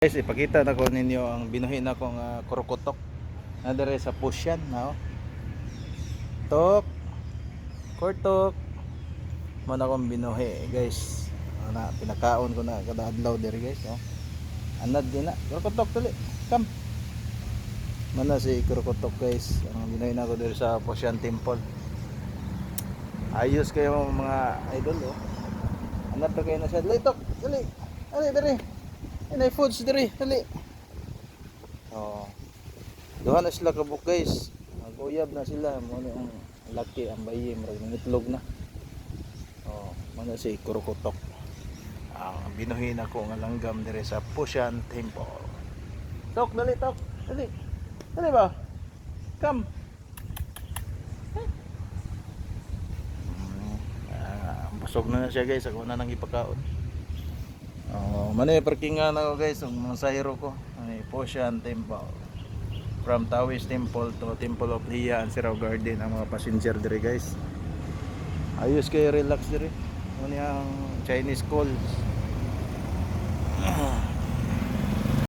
Guys, ipakita na ko ninyo ang binuhin akong uh, kurukutok. Nadere sa pusyan na oh. Tok. Kurtok. Mo na akong binuhi, guys. Ana, pinakaon ko na kada adlaw diri, guys, oh. Anad din na. Kurukutok tuli. Come. Mana si kurukutok, guys. Ang binuhin ako diri sa Pusyan Temple. Ayos kayo mga idol, oh. Anad to kayo na siya. Dali, tok. Dali. Dali, dali. Inay foods diri, dali. Oh. Duha na sila kabuk guys. Maguyab na sila mo ang laki ang bayi murag nangitlog na. Oh, mana si Kurukutok. Ang binuhin ako nga langgam diri sa Pushan Temple. Tok, dali tok. Dali. Dali ba? Come. Mm, ah, busog na na siya guys. Ako na nang ipakaon. Oh, manay parkingan ako guys, ang mga sahiro ko. Ay, Posyan Temple. From Taoist Temple to Temple of Hiya and Sirao Garden ang mga passenger dire guys. Ayos kayo relax dire. Ano ang Chinese calls.